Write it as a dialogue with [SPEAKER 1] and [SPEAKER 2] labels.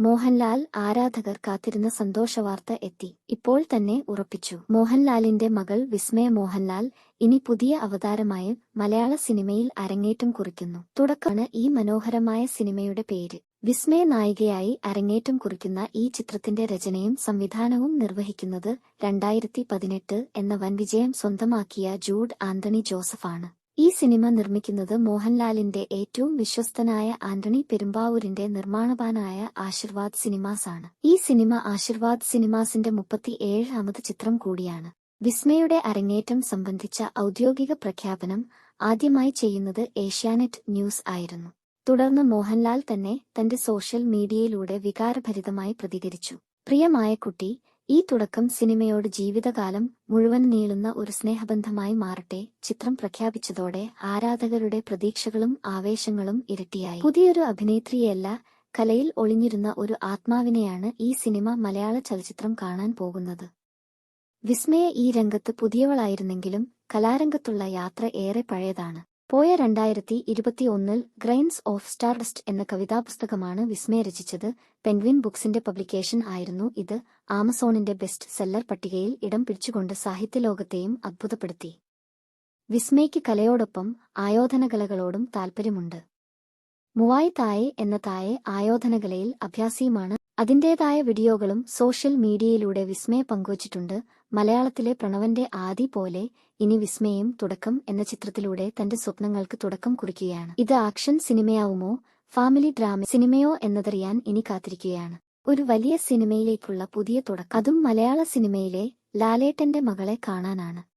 [SPEAKER 1] മോഹൻലാൽ ആരാധകർ കാത്തിരുന്ന സന്തോഷവാർത്ത എത്തി. ഇപ്പോൾ തന്നെ ഉറപ്പിച്ചു. മോഹൻലാലിന്റെ മകൾ വിസ്മയ മോഹൻലാൽ ഇനി പുതിയ അവതാരമായി മലയാള സിനിമയിൽ അരങ്ങേറ്റം കുറിക്കുന്നു. തുടക്കമാണ് ഈ മനോഹരമായ സിനിമയുടെ പേര്. വിസ്മയ നായികയായി അരങ്ങേറ്റം കുറിക്കുന്ന ഈ ചിത്രത്തിന്റെ രചനയും സംവിധാനവും നിർവഹിക്കുന്നത് രണ്ടായിരത്തി പതിനെട്ട് എന്ന വൻവിജയം സ്വന്തമാക്കിയ ജൂഡ് ആന്റണി ജോസഫാണ്. ഈ സിനിമ നിർമ്മിക്കുന്നത് മോഹൻലാലിന്റെ ഏറ്റവും വിശ്വസ്തനായ ആന്റണി പെരുമ്പാവൂരിന്റെ നിർമ്മാണവാനായ ആശീർവാദ് സിനിമാസ് ആണ്. ഈ സിനിമ ആശീർവാദ് സിനിമാസിന്റെ മുപ്പത്തി ഏഴാമത് ചിത്രം കൂടിയാണ്. വിസ്മയുടെ അരങ്ങേറ്റം സംബന്ധിച്ച ഔദ്യോഗിക പ്രഖ്യാപനം ആദ്യമായി ചെയ്യുന്നത് ഏഷ്യാനെറ്റ് ന്യൂസ് ആയിരുന്നു. തുടർന്ന് മോഹൻലാൽ തന്നെ തന്റെ സോഷ്യൽ മീഡിയയിലൂടെ വികാരഭരിതമായി പ്രതികരിച്ചു. പ്രിയമായ കുട്ടി ഈ തുടക്കം സിനിമയോട് ജീവിതകാലം മുഴുവൻ നീളുന്ന ഒരു സ്നേഹബന്ധമായി മാറട്ടെ ചിത്രം പ്രഖ്യാപിച്ചതോടെ ആരാധകരുടെ പ്രതീക്ഷകളും ആവേശങ്ങളും ഇരട്ടിയായി. പുതിയൊരു അഭിനേത്രിയല്ല കലയിൽ ഒളിഞ്ഞിരുന്ന ഒരു ആത്മാവിനെയാണ് ഈ സിനിമ മലയാള ചലച്ചിത്രം കാണാൻ പോകുന്നത്. വിസ്മയ ഈ രംഗത്ത് പുതിയവളായിരുന്നെങ്കിലും കലാരംഗത്തുള്ള യാത്ര ഏറെ പഴയതാണ്. പോയ രണ്ടായിരത്തി ഇരുപത്തിയൊന്നിൽ ഗ്രൈൻസ് ഓഫ് സ്റ്റാർഡസ്റ്റ് എന്ന കവിതാപുസ്തകമാണ് വിസ്മയ രചിച്ചത്. പെൻഗ്വിൻ ബുക്സിന്റെ പബ്ലിക്കേഷൻ ആയിരുന്നു ഇത്. ആമസോണിന്റെ ബെസ്റ്റ് സെല്ലർ പട്ടികയിൽ ഇടം പിടിച്ചുകൊണ്ട് സാഹിത്യലോകത്തെയും അത്ഭുതപ്പെടുത്തി. വിസ്മയ്ക്ക് കലയോടൊപ്പം ആയോധനകലകളോടും താൽപ്പര്യമുണ്ട്. മുവായ് തായെ എന്ന തായെ ആയോധനകലയിൽ അഭ്യാസിയുമാണ് അതിന്റേതായ വീഡിയോകളും സോഷ്യൽ മീഡിയയിലൂടെ വിസ്മയ പങ്കുവച്ചിട്ടുണ്ട്. മലയാളത്തിലെ പ്രണവന്റെ ആദി പോലെ ഇനി വിസ്മയം തുടക്കം എന്ന ചിത്രത്തിലൂടെ തന്റെ സ്വപ്നങ്ങൾക്ക് തുടക്കം കുറിക്കുകയാണ്. ഇത് ആക്ഷൻ സിനിമയാവുമോ? ഫാമിലി ഡ്രാമ സിനിമയോ എന്നതറിയാൻ ഇനി കാത്തിരിക്കുകയാണ്. ഒരു വലിയ സിനിമയിലേക്കുള്ള പുതിയ തുടക്കം. അതും മലയാള സിനിമയിലെ ലാലേട്ടന്റെ മകളെ കാണാനാണ്.